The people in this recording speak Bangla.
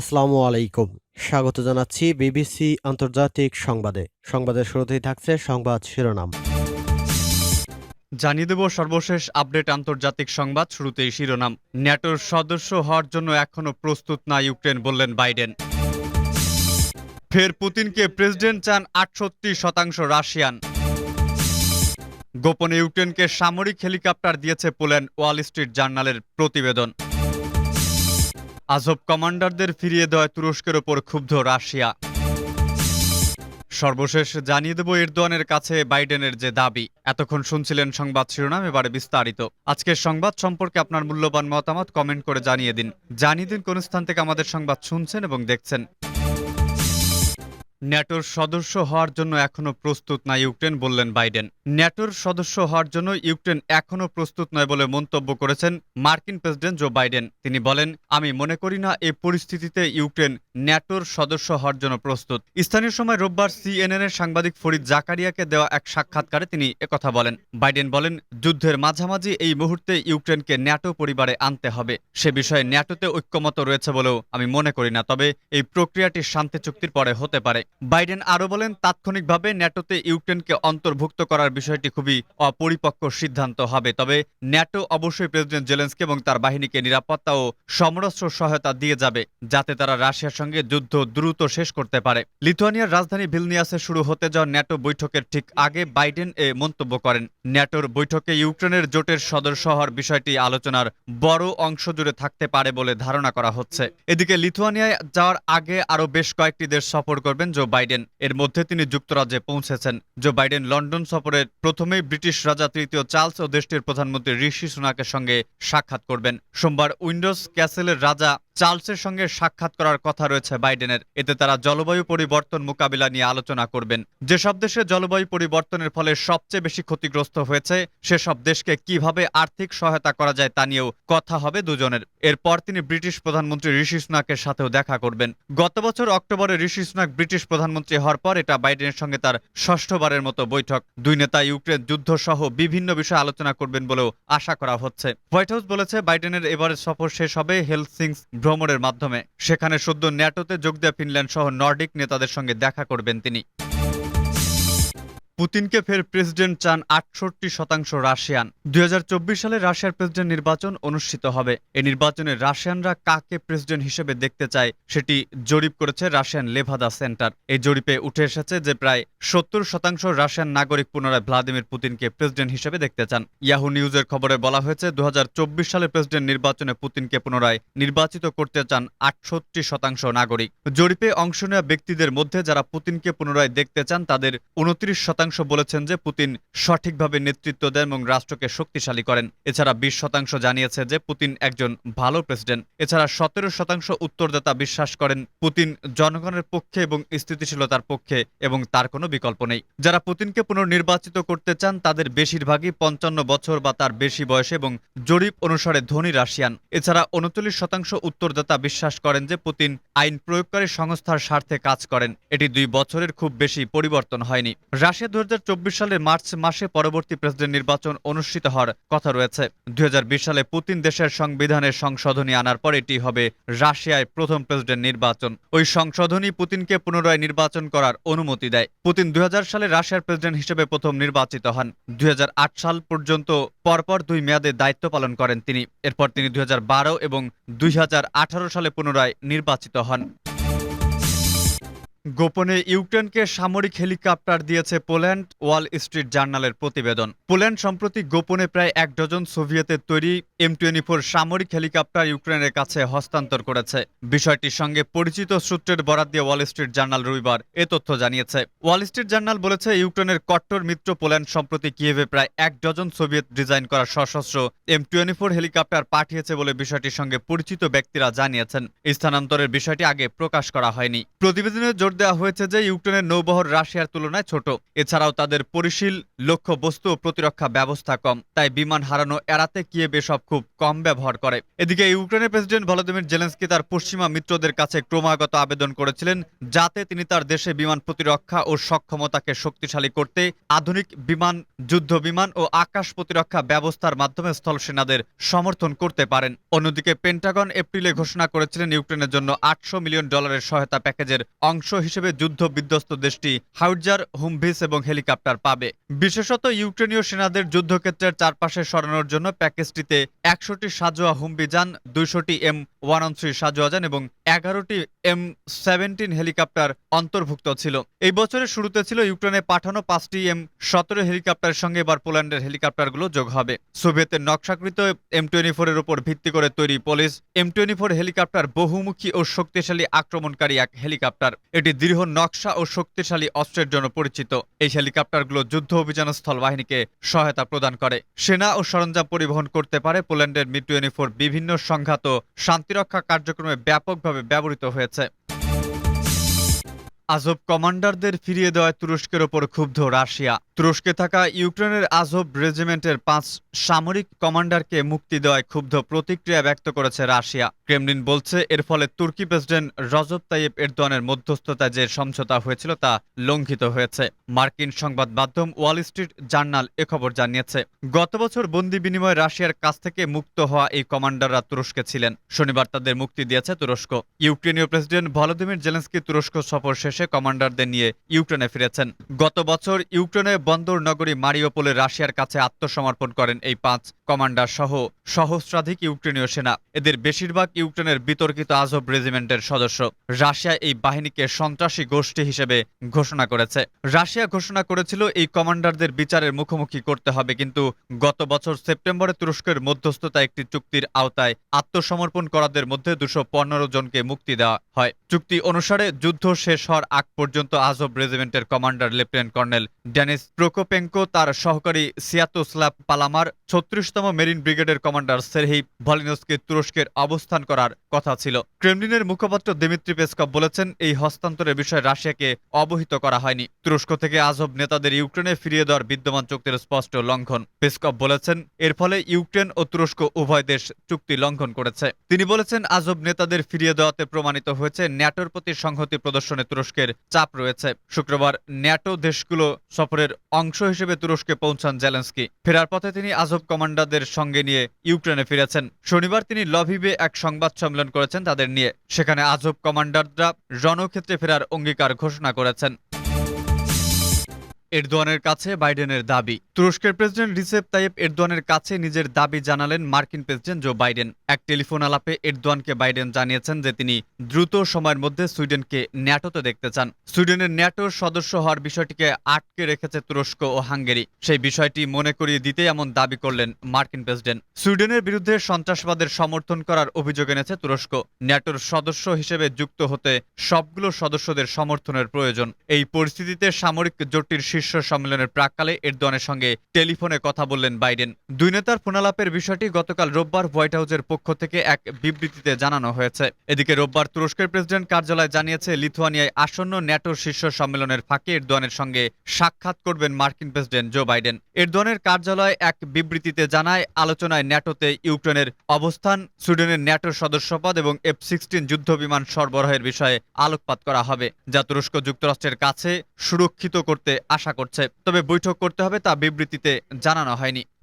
আসসালামু আলাইকুম। স্বাগত জানাচ্ছি বিবিসি আন্তর্জাতিক সংবাদে। সংবাদের শুরুতেই থাকছে সংবাদ শিরোনাম। জানিয়ে দেব সর্বশেষ আপডেট আন্তর্জাতিক সংবাদ, শুরুতেই শিরোনাম। ন্যাটোর সদস্য হওয়ার জন্য এখনও প্রস্তুত না ইউক্রেন, বললেন বাইডেন। ফের পুতিনকে প্রেসিডেন্ট চান আটষট্টি শতাংশ রাশিয়ান। গোপনে ইউক্রেনকে সামরিক হেলিকপ্টার দিয়েছে পোল্যান্ড, ওয়াল স্ট্রিট জার্নালের প্রতিবেদন। আজব কমান্ডারদের ফিরিয়ে দেওয়ায় তুরস্কের ওপর ক্ষুব্ধ রাশিয়া। সর্বশেষ জানিয়ে দেব ইরদোয়ানের কাছে বাইডেনের যে দাবি। এতক্ষণ শুনছিলেন সংবাদ শিরোনাম, এবারে বিস্তারিত। আজকের সংবাদ সম্পর্কে আপনার মূল্যবান মতামত কমেন্ট করে জানিয়ে দিন। জানিয়ে দিন কোন স্থান থেকে আমাদের সংবাদ শুনছেন এবং দেখছেন। ন্যাটোর সদস্য হওয়ার জন্য এখনও প্রস্তুত না ইউক্রেন বললেন বাইডেন। ন্যাটোর সদস্য হওয়ার জন্য ইউক্রেন এখনও প্রস্তুত নয় বলে মন্তব্য করেছেন মার্কিন প্রেসিডেন্ট জো বাইডেন। তিনি বলেন, আমি মনে করি না এই পরিস্থিতিতে ইউক্রেন ন্যাটোর সদস্য হওয়ার জন্য প্রস্তুত। স্থানীয় সময় রোববার সিএনএন এর সাংবাদিক ফরিদ জাকারিয়াকে দেওয়া এক সাক্ষাৎকারে তিনি একথা বলেন। বাইডেন বলেন, যুদ্ধের মাঝামাঝি এই মুহূর্তে ইউক্রেনকে ন্যাটো পরিবারে আনতে হবে। সে বিষয়ে ন্যাটোতে ঐক্যমত রয়েছে বলেও আমি মনে করি না। তবে এই প্রক্রিয়াটি শান্তি চুক্তির পরে হতে পারে। বাইডেন আরও বলেন, তাৎক্ষণিকভাবে ন্যাটোতে ইউক্রেনকে অন্তর্ভুক্ত করার বিষয়টি খুবই অপরিপক্ক সিদ্ধান্ত হবে। তবে ন্যাটো অবশ্যই প্রেসিডেন্ট জেলেন্সকি এবং তার বাহিনীকে নিরাপত্তা ও সমরস্ত্র সহায়তা দিয়ে যাবে, যাতে তারা রাশিয়ার সঙ্গে যুদ্ধ দ্রুত শেষ করতে পারে। লিথুয়ানিয়ার রাজধানী ভিলনিয়াসে শুরু হতে যাওয়া ন্যাটো বৈঠকের ঠিক আগে বাইডেন এ মন্তব্য করেন। ন্যাটোর বৈঠকে ইউক্রেনের জোটের সদস্য হওয়ার বিষয়টি আলোচনার বড় অংশ জুড়ে থাকতে পারে বলে ধারণা করা হচ্ছে। এদিকে লিথুয়ানিয়ায় যাওয়ার আগে আরও বেশ কয়েকটি দেশ সফর করবেন জো বাইডেন এর মধ্যে তিনি যুক্তরাজ্যে পৌঁছেছেন। জো বাইডেন লন্ডন সফরের প্রথমেই ব্রিটিশ রাজা তৃতীয় চার্লস ও দেশটির প্রধানমন্ত্রী ঋষি সুনাকের সঙ্গে সাক্ষাৎ করবেন। সোমবার উইন্ডোজ ক্যাসেলের রাজা চার্লসের সঙ্গে সাক্ষাৎ করার কথা রয়েছে বাইডেনের। এতে তারা জলবায়ু পরিবর্তন মোকাবিলা নিয়ে আলোচনা করবেন। যেসব দেশে জলবায়ু পরিবর্তনের ফলে সবচেয়ে বেশি ক্ষতিগ্রস্ত হয়েছে, সেসব দেশকে কীভাবে আর্থিক সহায়তা করা যায় তা নিয়েও কথা হবে দুজনের। এরপর তিনি ব্রিটিশ প্রধানমন্ত্রী ঋষি সুনাকের সাথেও দেখা করবেন। গত বছর অক্টোবরে ঋষি সুনাক ব্রিটিশ প্রধানমন্ত্রী হওয়ার পর এটা বাইডেনের সঙ্গে তার ষষ্ঠবারের মতো বৈঠক। দুই নেতা ইউক্রেন যুদ্ধ সহ বিভিন্ন বিষয়ে আলোচনা করবেন বলেও আশা করা হচ্ছে। হোয়াইট হাউস বলেছে, বাইডেনের এবারের সফর শেষ হবে হেলসিংস ভ্রমণের মাধ্যমে। সেখানে সদ্য ন্যাটোতে যোগ দেওয়া ফিনল্যান্ড সহ নর্ডিক নেতাদের সঙ্গে দেখা করবেন তিনি। পুতিনকে ফের প্রেসিডেন্ট চান আটষট্টি শতাংশ রাশিয়ান। দুই হাজার চব্বিশ সালে রাশিয়ার প্রেসিডেন্ট নির্বাচন অনুষ্ঠিত হবে। এই নির্বাচনে রাশিয়ানরা কাকে প্রেসিডেন্ট হিসেবে দেখতে চায় সেটি জরিপ করেছে রাশিয়ান লেভাদা সেন্টার। এই জরিপে উঠে এসেছে যে প্রায় সত্তর শতাংশ রাশিয়ান নাগরিক পুনরায় ভ্লাদিমির পুতিনকে প্রেসিডেন্ট হিসেবে দেখতে চান। ইয়াহু নিউজের খবরে বলা হয়েছে দু হাজার চব্বিশ সালে প্রেসিডেন্ট নির্বাচনে পুতিনকে পুনরায় নির্বাচিত করতে চান আটষট্টি শতাংশ নাগরিক। জরিপে অংশ নেওয়া ব্যক্তিদের মধ্যে যারা পুতিনকে পুনরায় দেখতে চান তাদের উনত্রিশ শতাংশ বলেছেন যে পুতিন সঠিকভাবে নেতৃত্ব দেন এবং রাষ্ট্রকে শক্তিশালী করেন। এছাড়া বিশ শতাংশ জানিয়েছে যে পুতিন একজন ভালো প্রেসিডেন্ট। এছাড়া সতেরো শতাংশ উত্তরদাতা বিশ্বাস করেন পুতিন জনগণের পক্ষে এবং স্থিতিশীলতার পক্ষে এবং তার কোনো বিকল্প নেই। যারা পুতিনকে পুনর্নির্বাচিত করতে চান, তাদের বেশিরভাগই পঞ্চান্ন বছর বা তার বেশি বয়সে এবং জরিপ অনুসারে ধনী রাশিয়ান। এছাড়া উনচল্লিশ শতাংশ উত্তরদাতা বিশ্বাস করেন যে পুতিন আইন প্রয়োগকারী সংস্থার স্বার্থে কাজ করেন। এটি দুই বছরের খুব বেশি পরিবর্তন হয়নি। রাশিয়া দু সালের মার্চ মাসে পরবর্তী প্রেসিডেন্ট নির্বাচন অনুষ্ঠিত হওয়ার কথা রয়েছে। দুই হাজার বিশ সালে পুতিন দেশের সংবিধানের সংশোধনী আনার পর এটি হবে রাশিয়ায় প্রথম প্রেসিডেন্ট নির্বাচন। ওই সংশোধনী পুতিনকে পুনরায় নির্বাচন করার অনুমতি দেয়। পুতিন দুই হাজার সালে রাশিয়ার প্রেসিডেন্ট হিসেবে প্রথম নির্বাচিত হন। দুই হাজার আট সাল পর্যন্ত পরপর দুই মেয়াদে দায়িত্ব পালন করেন তিনি। এরপর তিনি দুই হাজার বারো এবং দুই হাজার আঠারো সালে পুনরায় নির্বাচিত হন। গোপনে ইউক্রেনকে সামরিক হেলিকপ্টার দিয়েছে পোল্যান্ড ওয়াল স্ট্রিট জার্নালের প্রতিবেদন। পোল্যান্ড সম্প্রতি গোপনে প্রায় এক ডজন সোভিয়েতের তৈরি এম টোয়েন্টি ফোর সামরিক হেলিকপ্টার ইউক্রেনের কাছে হস্তান্তর করেছে। বিষয়টির সঙ্গে পরিচিত সূত্রের বরাদ দিয়ে ওয়াল স্ট্রিট জার্নাল রবিবার এ তথ্য জানিয়েছে। ওয়াল স্ট্রিট জার্নাল বলেছে, ইউক্রেনের কট্টর মিত্র পোল্যান্ড সম্প্রতি কিয়েভে প্রায় এক ডজন সোভিয়েত ডিজাইন করা সশস্ত্র এম টোয়েন্টি ফোর হেলিকপ্টার পাঠিয়েছে বলে বিষয়টির সঙ্গে পরিচিত ব্যক্তিরা জানিয়েছেন। স্থানান্তরের বিষয়টি আগে প্রকাশ করা হয়নি। প্রতিবেদনে জোর দেওয়া হয়েছে যে ইউক্রেনের নৌবহর রাশিয়ার তুলনায় ছোট। এছাড়াও তাদের পরিশীল, লক্ষ্য বস্তু ও প্রতিরক্ষা ব্যবস্থা কম, তাই বিমান হারানো এড়াতে কিয়েভ এসব খুব কম ব্যবহার করে। এদিকে ইউক্রেনের প্রেসিডেন্ট ভলোদিমির জেলেন্সকি তার পশ্চিমা মিত্রদের কাছে ক্রমাগত আবেদন করেছিলেন যাতে তিনি তার দেশে বিমান প্রতিরক্ষা ও সক্ষমতাকে শক্তিশালী করতে আধুনিক বিমান, যুদ্ধ বিমান ও আকাশ প্রতিরক্ষা ব্যবস্থার মাধ্যমে স্থল সেনাদের সমর্থন করতে পারেন। অন্যদিকে পেন্টাগন এপ্রিলে ঘোষণা করেছিলেন ইউক্রেনের জন্য আটশো মিলিয়ন ডলারের সহায়তা প্যাকেজের অংশ হিসেবে যুদ্ধ বিধ্বস্ত দেশটি হাউজার, হুমভিস এবং হেলিকপ্টার পাবে। বিশেষত ইউক্রেনীয় সেনাদের যুদ্ধক্ষেত্রের চারপাশে সরানোর জন্য প্যাকেজটিতে একশোটি সাজোয়া হুমবিজান দুইশোটি এম ওয়ান থ্রি সাজোয়া যান এবং এগারোটি এম সেভেন্টিন হেলিকপ্টার অন্তর্ভুক্ত ছিল। এই বছরের শুরুতে ছিল ইউক্রেনে পাঠানো পাঁচটি এম সতেরো হেলিকপ্টারের সঙ্গে এবার পোল্যান্ডের হেলিকপ্টারগুলো যোগ হবে। সোভিয়েতের নকশাকৃত এম টোয়েন্টি ফোরের উপর ভিত্তি করে তৈরি police, M twenty four helicopter বহুমুখী ও শক্তিশালী আক্রমণকারী এক হেলিকপ্টার। এটি দৃঢ় নকশা ও শক্তিশালী অস্ত্রের জন্য পরিচিত। এই হেলিকপ্টারগুলো যুদ্ধ অভিযান স্থল বাহিনীকে সহায়তা প্রদান করে। সেনা ও সরঞ্জাম পরিবহন করতে পারে পোল্যান্ডের মি টোয়েন্টি ফোর বিভিন্ন সংঘাত ও শান্তিরক্ষা কার্যক্রমে ব্যাপকভাবে ব্যবহৃত হয়েছে। আজব কমান্ডারদের ফিরিয়ে দেওয়ায় তুরস্কের ওপর ক্ষুব্ধ রাশিয়া। তুরস্কে থাকা ইউক্রেনের আজব রেজিমেন্টের পাঁচ সামরিক কমান্ডারকে মুক্তি দেওয়ায় ক্ষুব্ধ প্রতিক্রিয়া ব্যক্ত করেছে রাশিয়া। ক্রেমলিন বলছে, এর ফলে তুর্কি প্রেসিডেন্ট রজব তাইয়েব এরদোয়ানের মধ্যস্থতায় যে সমঝোতা হয়েছিল তা লঙ্ঘিত হয়েছে। মার্কিন সংবাদ মাধ্যম ওয়াল স্ট্রিট জার্নাল এ খবর জানিয়েছে, গত বছর বন্দি বিনিময়ে রাশিয়ার কাছ থেকে মুক্ত হওয়া এই কমান্ডাররা তুরস্কে ছিলেন। শনিবার তাদের মুক্তি দিয়েছে তুরস্ক। ইউক্রেনীয় প্রেসিডেন্ট ভলোদিমির জেলেন্সকি তুরস্ক সফর শেষে কমান্ডারদের নিয়ে ইউক্রেনে ফিরেছেন। গত বছর ইউক্রেনের বন্দর নগরী মারিওপোলে রাশিয়ার কাছে আত্মসমর্পণ করেন এই পাঁচ কমান্ডার সহ সহস্রাধিক ইউক্রেনীয় সেনা। এদের বেশিরভাগ ইউক্রেনের বিতর্কিত আজব রেজিমেন্টের সদস্য। রাশিয়া এই বাহিনীকে সন্ত্রাসী গোষ্ঠী হিসেবে ঘোষণা করেছে। রাশিয়া ঘোষণা করেছিল এই কমান্ডারদের বিচারের মুখোমুখি করতে হবে, কিন্তু গত বছর সেপ্টেম্বরে তুরস্কের মধ্যস্থতা একটি চুক্তির আওতায় আত্মসমর্পণ করাদের মধ্যে দুশো জনকে মুক্তি দেওয়া হয়। চুক্তি অনুসারে যুদ্ধ শেষ হওয়ার আগ পর্যন্ত আজব রেজিমেন্টের commander lieutenant colonel Denis Prokopenko, তার সহকারী সিয়াতোস্লাভ পালামার, ছত্রিশতম মেরিন ব্রিগেডের কমান্ডার সেরহি ভলিনস্কি তুরস্কের অবস্থান করার কথা ছিল। ক্রেমলিনের মুখপাত্র দিমিত্রি পেসকভ বলেছেন, এই হস্তান্তরের বিষয়ে রাশিয়াকে অবহিত করা হয়নি। তুরস্ক থেকে আজব নেতাদের ইউক্রেনে ফিরিয়ে দেওয়ার বিদ্যমান চুক্তির স্পষ্ট লঙ্ঘন। পেসকভ বলেছেন, এর ফলে ইউক্রেন ও তুরস্ক উভয় দেশ চুক্তি লঙ্ঘন করেছে। তিনি বলেছেন, আজব নেতাদের ফিরিয়ে দেওয়াতে প্রমাণিত হয়েছে, ন্যাটোর প্রতি সংহতি প্রদর্শনে তুরস্কের চাপ রয়েছে। শুক্রবার ন্যাটো দেশগুলো সফরের অংশ হিসেবে তুরস্কে পৌঁছান জেলেন্সকি। ফেরার পথে তিনি আজব কমান্ডারদের সঙ্গে নিয়ে ইউক্রেনে ফিরেছেন। শনিবার তিনি লভিবে এক সংবাদ সম্মেলন করেছেন তাদের নিয়ে। সেখানে আজব কমান্ডাররা রণক্ষেত্রে ফেরার অঙ্গীকার ঘোষণা করেছেন। এরদোয়ানের কাছে বাইডেনের দাবি। তুরস্কের প্রেসিডেন্ট রিসেপ তাইয়েব এরদোয়ানের কাছে নিজের দাবি জানালেন মার্কিন প্রেসিডেন্ট জো বাইডেন। এক টেলিফোন আলাপে এরদোয়ানকে বাইডেন জানিয়েছেন যে তিনি দ্রুত সময়ের মধ্যে সুইডেনকে ন্যাটোতে দেখতে চান। সুইডেনের ন্যাটোর সদস্য হওয়ার বিষয়টিকে আটকে রেখেছে তুরস্ক ও হাঙ্গেরি। সেই বিষয়টি মনে করিয়ে দিতে এমন দাবি করলেন মার্কিন প্রেসিডেন্ট। সুইডেনের বিরুদ্ধে সন্ত্রাসবাদের সমর্থন করার অভিযোগ এনেছে তুরস্ক। ন্যাটোর সদস্য হিসেবে যুক্ত হতে সবগুলো সদস্যদের সমর্থনের প্রয়োজন। এই পরিস্থিতিতে সামরিক জোটটির শীর্ষ সম্মেলনের প্রাককালে এরদোয়ানের সঙ্গে টেলিফোনে কথা বললেন বাইডেন। দুই নেতার ফোনালাপের বিষয়টি গতকাল রোববার হোয়াইট হাউসের পক্ষ থেকে এক বিবৃতিতে জানানো হয়েছে। এদিকে রোববার তুরস্কের প্রেসিডেন্ট কার্যালয় জানিয়েছে, লিথুয়ানিয়ায় আসন্ন ন্যাটোর শীর্ষ সম্মেলনের ফাঁকে এরদোয়ানের সঙ্গে সাক্ষাৎ করবেন মার্কিন প্রেসিডেন্ট জো বাইডেন। এরদোয়ানের কার্যালয় এক বিবৃতিতে জানায়, আলোচনায় ন্যাটোতে ইউক্রেনের অবস্থান সুইডেনের ন্যাটোর সদস্যপদ এবং এফ সিক্সটিন যুদ্ধ বিমান সরবরাহের বিষয়ে আলোকপাত করা হবে, যা তুরস্ক যুক্তরাষ্ট্রের কাছে সুরক্ষিত করতে আশা করছে। তবে বৈঠক করতে হবে তা বিবৃতিতে জানানো হয়নি।